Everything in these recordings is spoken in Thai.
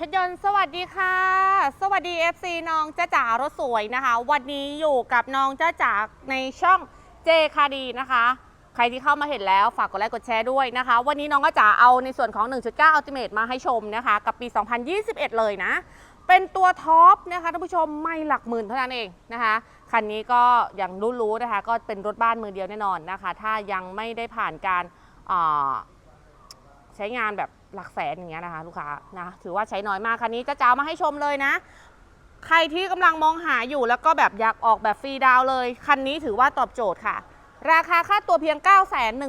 เพชรยนต์สวัสดีค่ะ สวัสดี FC น้องจ้าจ๋ารถสวยนะคะ วันนี้อยู่กับน้องจ้าจ๋าในช่องเจคาดีนะคะ ใครที่เข้ามาเห็นแล้วฝากกดไลค์กดแชร์ด้วยนะคะ วันนี้น้องก็จ๋าเอาในส่วนของ 1.9 Ultimate มาให้ชมนะคะ กับปี 2021 เลยนะ เป็นตัวท็อปนะคะท่านผู้ชมไม่หลักหมื่นเท่านั้นเองนะคะ คันนี้ก็อย่างรู้ๆนะคะ ก็เป็นรถบ้านมือเดียวแน่นอนนะคะ ถ้ายังไม่ได้ผ่านการใช้งานแบบ หลักแสนอย่างเงี้ยนะคะลูกค้านะถือว่าใช้น้อยมากคันนี้จะจ้ามาให้ชมเลยนะ ใครที่กำลังมองหาอยู่แล้วก็แบบอยากออกแบบฟรีดาวเลย คันนี้ถือว่าตอบโจทย์ค่ะ ราคาค่าตัวเพียง 9 1 9 0 0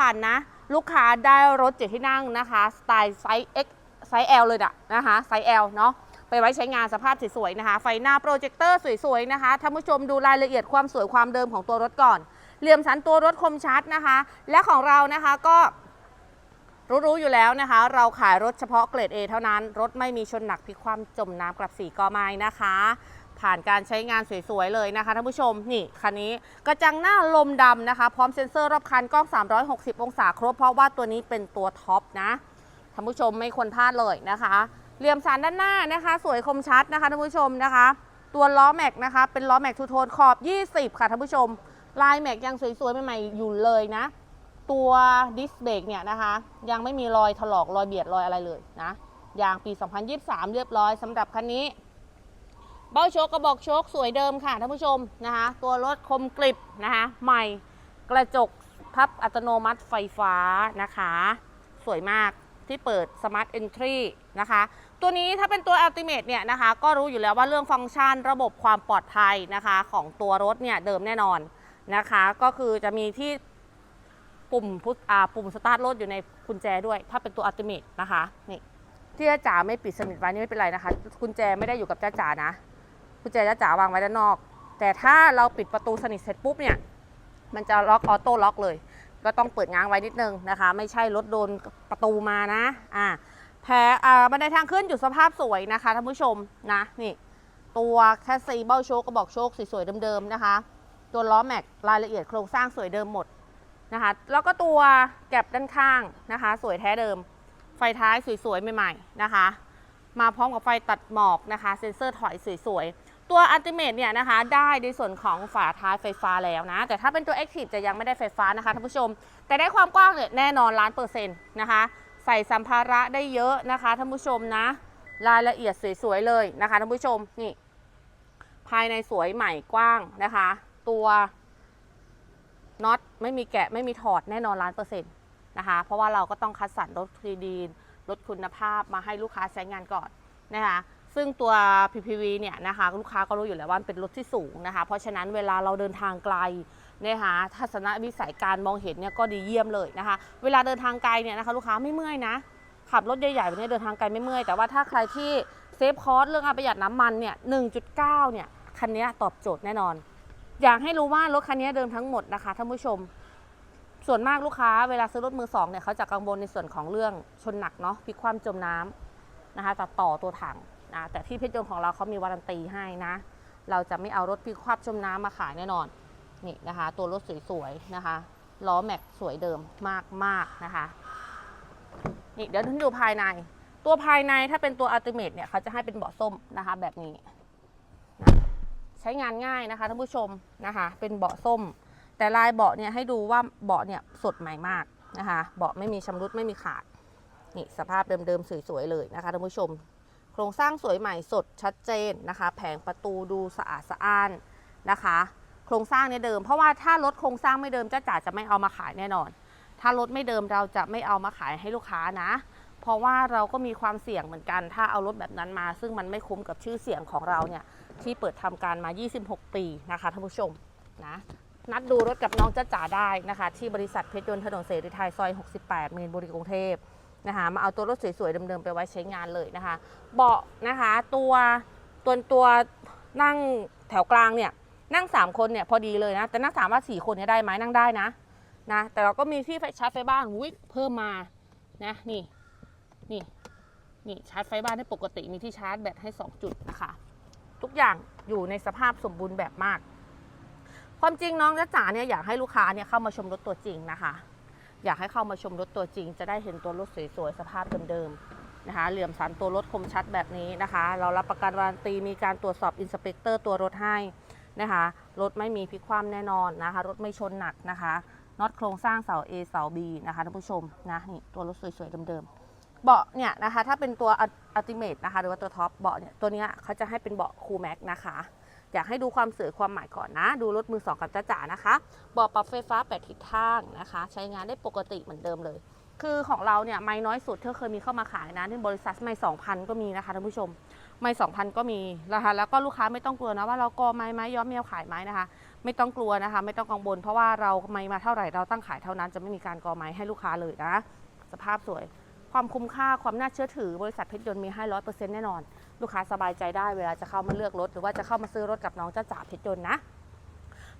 0นะ ลูกค้าได้รถเจ็ดที่นั่งนะคะสไตล์ไซส์ X ไซส์ L เลยอะนะคะไซส์ L เนาะไปไว้ใช้งานสภาพสวยๆนะคะ ไฟหน้าโปรเจคเตอร์สวยๆนะคะท่านผู้ชมดูรายละเอียดความสวยความเดิมของตัวรถก่อน เหลี่ยมสันตัวรถคมชัดนะคะ และของเรานะคะก็ รู้ๆอยู่แล้วนะคะ เราขายรถเฉพาะเกรด A เท่านั้น รถไม่มีชนหนักพลิกความจมน้ำกลับสีกอไม้นะคะ ผ่านการใช้งานสวยๆเลยนะคะท่านผู้ชมนี่คันนี้กระจังหน้าลมดำนะคะ พร้อมเซ็นเซอร์รอบคันกล้อง 360 องศาครบ เพราะว่าตัวนี้เป็นตัวท็อปนะท่านผู้ชมไม่ควรพลาดเลยนะคะเหลี่ยมสันด้านหน้านะคะ สวยคมชัดนะคะท่านผู้ชมนะคะ ตัวล้อแม็กนะคะ เป็นล้อแม็กทูโทนขอบ 20 ค่ะท่านผู้ชม ลายแม็กยังสวยๆใหม่ๆอยู่เลยนะ ตัวดิสเบรกเนี่ยนะคะ ยังไม่มีรอยถลอกรอยเบียดรอยอะไรเลยนะยางปี 2023 เรียบร้อยสำหรับคันนี้ เบ้าโชคกระบอกโชคสวยเดิมค่ะท่านผู้ชมนะคะ ตัวรถคมกริบนะคะใหม่กระจกพับอัตโนมัติไฟฟ้านะคะ สวยมากที่เปิด Smart Entry นะคะ ตัวนี้ถ้าเป็นตัว Ultimate เนี่ยนะคะ ก็รู้อยู่แล้วว่าเรื่องฟังก์ชันระบบความปลอดภัยนะคะ ของตัวรถเนี่ยเดิมแน่นอนนะคะ ก็คือจะมีที่ ปุ่มพุชอ่าปุ่มสตาร์ทรถอยู่ในกุญแจด้วย ถ้าเป็นตัวอัติเม e นะคะนี่ที่จ้าจ๋าไม่ปิดสนิทไว้นี่ไม่เป็นไรนะคะกุญแจไม่ได้อยู่กับจ้าจ๋านะกุญแจจ้าจ๋าวางไว้ด้านนอก แต่ถ้าเราปิดประตูสนิทเสร็จปุ๊บเนี่ยมันจะล็อกออโต้ล็อกเลย ก็ต้องเปิดง้างไว้นิดนึงนะคะ ไม่ใช่รถโดนประตูมานะอ่าแผลอ่าบันไดทางขึ้นอยู่สภาพสวยนะคะท่านผู้ชมนะนี่ตัวแคสซีเบ้าโชคกระบอกโชคสวยๆเดิมๆนะคะ ตัวล้อแม็กรายละเอียดโครงสร้างสวยเดิมหมด นะคะ แล้วก็ตัวแก็บด้านข้างนะคะ สวยแท้เดิม ไฟท้ายสวยๆใหม่ๆนะคะ มาพร้อมกับไฟตัดหมอกนะคะ เซ็นเซอร์ถอยสวยๆ ตัวอัลติเม e เนี่ยนะคะ ได้ในส่วนของฝาท้ายไฟฟ้าแล้วนะ แต่ถ้าเป็นตัว Active จะยังไม่ได้ไฟฟ้านะคะท่านผู้ชม แต่ได้ความกว้างเนี่ยแน่นอนล้านเปอร์เซ็นต์นะคะ ใส่สัมภาระได้เยอะนะคะท่านผู้ชมนะ รายละเอียดสวยๆเลยนะคะท่านผู้ชมนี่ภายในสวยใหม่กว้างนะคะ ตัว น็อตไม่มีแกะไม่มีถอดแน่นอนล้านเปอร์เซ็นต์นะคะ เพราะว่าเราก็ต้องคัดสรรรถดีๆรถคุณภาพมาให้ลูกค้าใช้งานก่อนนะคะซึ่งตัว PPV เนี่ยนะคะลูกค้าก็รู้อยู่แล้วว่าเป็นรถที่สูงนะคะ เพราะฉะนั้นเวลาเราเดินทางไกลนะคะทัศนวิสัยการมองเห็นเนี่ยก็ดีเยี่ยมเลยนะคะ เวลาเดินทางไกลเนี่ยนะคะลูกค้าไม่เมื่อยนะ ขับรถใหญ่ๆแบบนี้เดินทางไกลไม่เมื่อย แต่ว่าถ้าใครที่เซฟคอสเรื่องการประหยัดน้ำมันเนี่ย 1.9 เนี่ยคันนี้ตอบโจทย์แน่นอน อยากให้รู้ว่ารถคันนี้เดิมทั้งหมดนะคะท่านผู้ชม ส่วนมากลูกค้าเวลาซื้อรถมือสองเนี่ยเขาจะกังวลในส่วนของเรื่องชนหนักเนาะพลิกคว่ำจมน้ำนะคะตัดต่อตัวถังนะแต่ที่เพชรยนต์ของเราเขามีวารันตีให้นะ เราจะไม่เอารถพลิกคว่ำจมน้ำมาขายแน่นอนนี่นะคะ ตัวรถสวยๆนะคะล้อแม็กสวยเดิมมากๆนะคะนี่เดี๋ยวท่านดูภายใน ตัวภายในถ้าเป็นตัวอัลติเม e เนี่ยเขาจะให้เป็นเบาะส้มนะคะแบบนี้ ใช้งานง่ายนะคะท่านผู้ชมนะคะ เป็นเบาะส้ม แต่ลายเบาะเนี่ยให้ดูว่าเบาะเนี่ยสดใหม่มากนะคะ เบาะไม่มีชำรุดไม่มีขาดนี่สภาพเดิมๆสวยๆเลยนะคะท่านผู้ชม โครงสร้างสวยใหม่สดชัดเจนนะคะ แผงประตูดูสะอาดสะอ้านนะคะ โครงสร้างเนี่ยเดิม เพราะว่าถ้ารถโครงสร้างไม่เดิมจ้าจ๋าจะไม่เอามาขายแน่นอน ถ้ารถไม่เดิมเราจะไม่เอามาขายให้ลูกค้านะ เพราะว่าเราก็มีความเสี่ยงเหมือนกัน ถ้าเอารถแบบนั้นมา ซึ่งมันไม่คุ้มกับชื่อเสียงของเราเนี่ย ที่เปิดทำการมา 26 ปีนะคะท่านผู้ชมนะนัดดูรถกับน้องจ้าจ๋าได้นะคะ ที่บริษัทเพชรยนต์ถนนเสรีไทยซอย 68 เมนบุรีกรุงเทพนะคะมาเอาตัวรถสวยๆเดิมๆไปไว้ใช้งานเลยนะคะ เบาะนะคะตัวตัวตัวนั่งแถวกลางเนี่ยนั่ง 3 คนเนี่ยพอดีเลยนะ แต่นั่งสามารถสี่คนเนี่ยได้ไหมนั่งได้นะนะ แต่เราก็มีที่ไฟชาร์จไฟบ้านวิเพิ่มมานะนี่นี่นี่ชาร์จไฟบ้านให้ปกติมีที่ชาร์จแบตให้ 2 จุดนะคะ ทุกอย่างอยู่ในสภาพสมบูรณ์แบบมาก ความจริงน้องจ๊ะจ๋าเนี่ยอยากให้ลูกค้าเนี่ยเข้ามาชมรถตัวจริงนะคะ อยากให้เข้ามาชมรถตัวจริง จะได้เห็นตัวรถสวยๆสภาพเดิมๆนะคะ เหลี่ยมสันตัวรถคมชัดแบบนี้นะคะ เรารับประกันวารันตีมีการตรวจสอบอินสเปกเตอร์ตัวรถให้นะคะรถไม่มีพลิกคว่ำแน่นอนนะคะ รถไม่ชนหนักนะคะน็อตโครงสร้างเสา A เสา B นะคะท่านผู้ชมนะนี่ตัวรถสวยๆเดิมๆ เบาะเนี่ยนะคะ ถ้าเป็นตัวอัลติเมทนะคะ หรือว่าตัวท็อปเบาะเนี่ยตัวนี้เขาจะให้เป็นเบาะคูลแม็กนะคะ อยากให้ดูความสวยความหมายก่อนนะ ดูรถมือสองกับจ้าจ๋านะคะเบาะปรับไฟฟ้าแปดทิศทางนะคะ ใช้งานได้ปกติเหมือนเดิมเลย คือของเราเนี่ยไม่น้อยสุดที่เคยมีเข้ามาขายนะที่บริษัทไม่สองพันก็มีนะคะท่านผู้ชมไม่สองพันก็มีนะคะแล้วก็ลูกค้าไม่ต้องกลัวนะว่าเรากอไม้ไม้ย้อมแมวขายไม้นะคะ ไม่ต้องกลัวนะคะ ไม่ต้องกังวลเพราะว่าเราไม่มาเท่าไหร่เราตั้งขายเท่านั้นจะไม่มีการกอไม้ให้ลูกค้าเลยนะ สภาพสวย ความคุ้มค่าความน่าเชื่อถือบริษัทเพชรยนต์มีให้ร้อยเปอร์เซ็นต์แน่นอน ลูกค้าสบายใจได้เวลาจะเข้ามาเลือกรถ หรือว่าจะเข้ามาซื้อรถกับน้องจ้าจ๋าเพชรยนต์นะ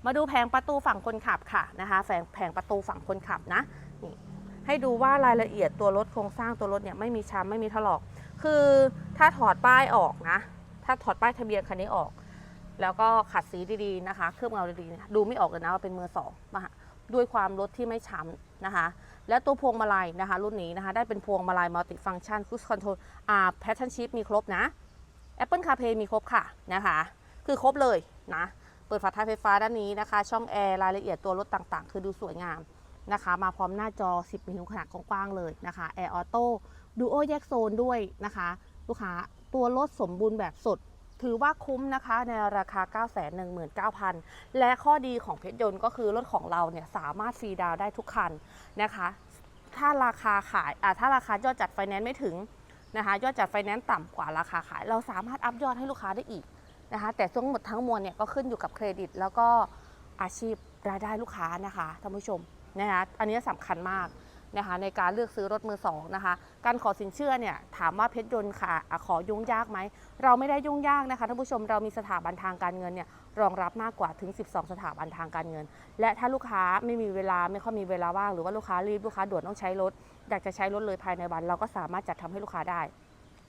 มาดูแผงประตูฝั่งคนขับค่ะนะคะแผงแผงประตูฝั่งคนขับนะนี่ให้ดูว่ารายละเอียดตัวรถโครงสร้างตัวรถเนี่ยไม่มีช้ำไม่มีถลอก คือถ้าถอดป้ายออกนะ ถ้าถอดป้ายทะเบียนคันนี้ออก แล้วก็ขัดสีดีๆนะคะ เคลือบเงาดีๆดูไม่ออกเลยนะว่าเป็นมือสองนะคะ ด้วยความรถที่ไม่ช้ำนะคะ และตัวพวงมาลัยนะคะ รุ่นนี้นะคะ ได้เป็นพวงมาลัยมัลติฟังชันค i ู e คอนโทรลอ่าแพทเทิร์นชิพมีครบนะ Apple CarPlay มีครบค่ะนะคะ คือครบเลยนะ เปิดฝาท้ายไฟฟ้าด้านนี้นะคะ ช่องแอร์รายละเอียดตัวรถต่างๆ คือดูสวยงามนะคะ มาพร้อมหน้าจอ 10 นิ้วขนาดกว้างๆเลยนะคะแอร์ออโต้ดูโอแยกโซนด้วยนะคะ ลูกค้าตัวรถสมบูรณ์แบบสด ถือว่าคุ้มนะคะในราคา 919,000 และข้อดีของเพชรยนต์ก็คือรถของเราเนี่ยสามารถฟรีดาวได้ทุกคันนะคะ ถ้าราคาขายอ่าถ้าราคายอดจัดไฟแนนซ์ไม่ถึงนะคะยอดจัดไฟแนนซ์ต่ำกว่าราคาขาย เราสามารถอัพยอดให้ลูกค้าได้อีกนะคะ แต่ทั้งหมดทั้งมวลเนี่ยก็ขึ้นอยู่กับเครดิต แล้วก็อาชีพรายได้ลูกค้านะคะท่านผู้ชมนะคะอันนี้สำคัญมาก นะคะในการเลือกซื้อรถมือสองนะคะ การขอสินเชื่อเนี่ยถามว่าเพชรยนต์ค่ะขอยุ่งยากไหม เราไม่ได้ยุ่งยากนะคะท่านผู้ชมเรามีสถาบันทางการเงินเนี่ยรองรับมากกว่าถึง 12 สถาบันทางการเงิน และถ้าลูกค้าไม่มีเวลาไม่ค่อยมีเวลาว่างหรือว่าลูกค้ารีบลูกค้าด่วนต้องใช้รถอยากจะใช้รถเลยภายในวัน เราก็สามารถจัดทำให้ลูกค้าได้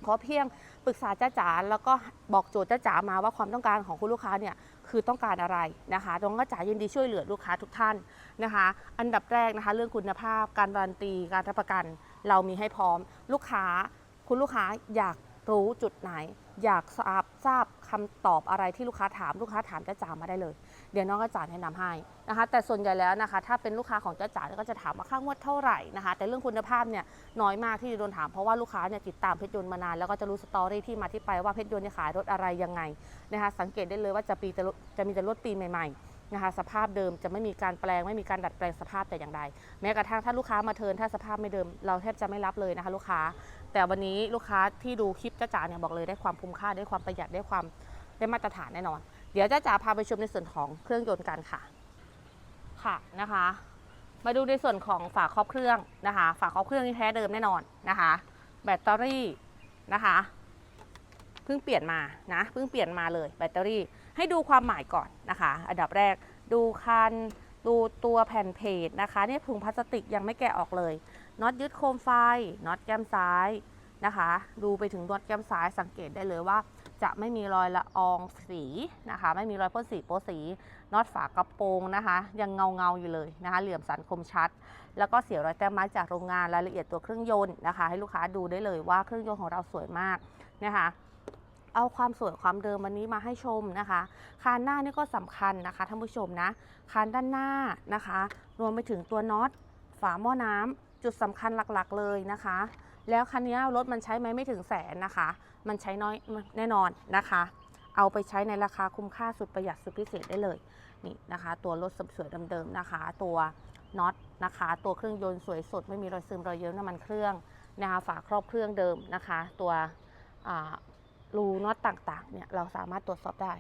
ขอเพียงปรึกษาจ้าจ๋าแล้วก็บอกโจทย์จ้าจ๋ามาว่าความต้องการของคุณลูกค้าเนี่ยคือต้องการอะไรนะคะน้องจ้าจ๋ายินดีช่วยเหลือลูกค้าทุกท่านนะคะ อันดับแรกนะคะ เรื่องคุณภาพการการันตีการรับประกัน เรามีให้พร้อมลูกค้า คุณลูกค้าอยากรู้จุดไหน อยากทราบทราบคำตอบอะไรที่ลูกค้าถามลูกค้าถามจ้าจ๋ามาได้เลย เดี๋ยวน้องจ้าจ๋าแนะนำให้นะคะ แต่ส่วนใหญ่แล้วนะคะ ถ้าเป็นลูกค้าของจ้าจ๋าก็จะถามว่าค่างวดเท่าไหร่นะคะ แต่เรื่องคุณภาพเนี่ยน้อยมากที่จะโดนถามเพราะว่าลูกค้าเนี่ยติดตามเพชรยนต์มานานแล้วก็จะรู้สตอรี่ที่มาที่ไปว่าเพชรยนต์เนี่ยขายรถอะไรยังไงนะคะสังเกตได้เลยว่าจะปีจะจะมีแต่รถปีใหม่ๆนะคะสภาพเดิมจะไม่มีการแปลงไม่มีการดัดแปลงสภาพแต่อย่างใด แม้กระทั่งถ้าลูกค้ามาเทินถ้าสภาพไม่เดิม เราแทบจะไม่รับเลยนะคะ ลูกค้า แต่วันนี้ลูกค้าที่ดูคลิปจ้าจ๋าเนี่ยบอกเลยได้ความคุ้มค่าได้ความประหยัดได้ความได้มาตรฐานแน่นอน เดี๋ยวจ้าจ๋าพาไปชมในส่วนของเครื่องยนต์กันค่ะ ค่ะนะคะ มาดูในส่วนของฝาครอบเครื่องนะคะ ฝาครอบเครื่องนี่แท้เดิมแน่นอนนะคะ แบตเตอรี่นะคะเพิ่งเปลี่ยนมานะเพิ่งเปลี่ยนมาเลยแบตเตอรี่ ให้ดูความหมายก่อนนะคะ อันดับแรกดูคันดูตัวแผ่นเพจนะคะเนี่ยถุงพลาสติกยังไม่แกะออกเลย น็อตยึดโคมไฟน็อตแก้มซ้ายนะคะ ดูไปถึงน็อตแก้มซ้ายสังเกตได้เลยว่า จะไม่มีรอยละอองสีนะคะ ไม่มีรอยพ่นสีโป๊สีน็อตฝากระโปรงนะคะ ยังเงาเงาอยู่เลยนะคะ เหลี่ยมสันคมชัด แล้วก็เสียรอยแต้มไม้จากโรงงานรายละเอียดตัวเครื่องยนต์นะคะ ให้ลูกค้าดูได้เลยว่าเครื่องยนต์ของเราสวยมากนะคะเอาความสวยความเดิมวันนี้มาให้ชมนะคะ คานหน้านี่ก็สำคัญนะคะท่านผู้ชมนะ คานด้านหน้านะคะ รวมไปถึงตัวน็อต ฝาหม้อน้ำ จุดสำคัญหลักๆเลยนะคะ แล้วคันนี้รถมันใช้ไหมไม่ถึงแสนนะคะ มันใช้น้อยแน่นอนนะคะ เอาไปใช้ในราคาคุ้มค่าสุดประหยัดสุดพิเศษได้เลยนี่นะคะ ตัวรถสวยๆเดิมๆนะคะ ตัวน็อตนะคะ ตัวเครื่องยนต์สวยสดไม่มีรอยซึมรอยเยิ้มน้ำมันเครื่องนะคะฝาครอบเครื่องเดิมนะคะ ตัวรูน็อตต่างๆเนี่ยเราสามารถตรวจสอบได้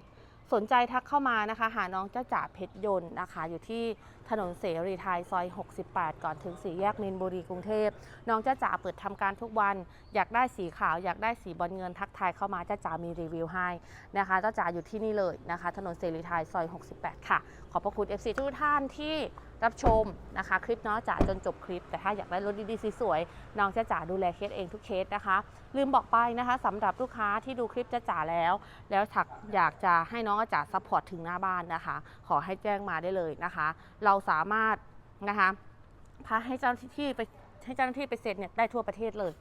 สนใจทักเข้ามานะคะ หาน้องเจ้าจ่าเพชรยนต์นะคะ อยู่ที่ถนนเสรีไทยซอย 68 ก่อนถึงสี่แยกมินบุรีกรุงเทพ น้องเจ้าจ่าเปิดทำการทุกวัน อยากได้สีขาว อยากได้สีบอลเงินทักทายเข้ามาเจ้าจ่ามีรีวิวให้นะคะเจ้าจ่าอยู่ที่นี่เลยนะคะ ถนนเสรีไทยซอย 68 ค่ะ ขอบพระคุณ FC ทุกท่านที่รับชมนะคะคลิปน้องจ๋าจนจบคลิป แต่ถ้าอยากได้รถดีๆสวยๆน้องเจ้าจ๋าดูแลเคสเองทุกเคสนะคะ ลืมบอกไปนะคะสำหรับลูกค้าที่ดูคลิปจ้าจ๋าแล้ว แล้วถักอยากจะให้น้องจ๋าซัพพอร์ตถึงหน้าบ้านนะคะ ขอให้แจ้งมาได้เลยนะคะ เราสามารถนะคะพาให้เจ้าหน้าที่ไปให้เจ้าหน้าที่ไปเซ็นเนี่ยได้ทั่วประเทศเลย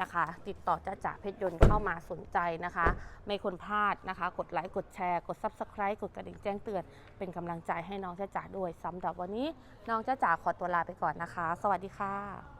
นะคะ ติดต่อจ้าจ่าเพชรยนต์เข้ามาสนใจนะคะ ไม่ควรพลาดนะคะ กดไลค์กดแชร์ กด Subscribe กดกระดิ่งแจ้งเตือน เป็นกำลังใจให้น้องจ้าจ่าด้วยสำหรับวันนี้น้องจ้าจ่าขอตัวลาไปก่อนนะคะ สวัสดีค่ะ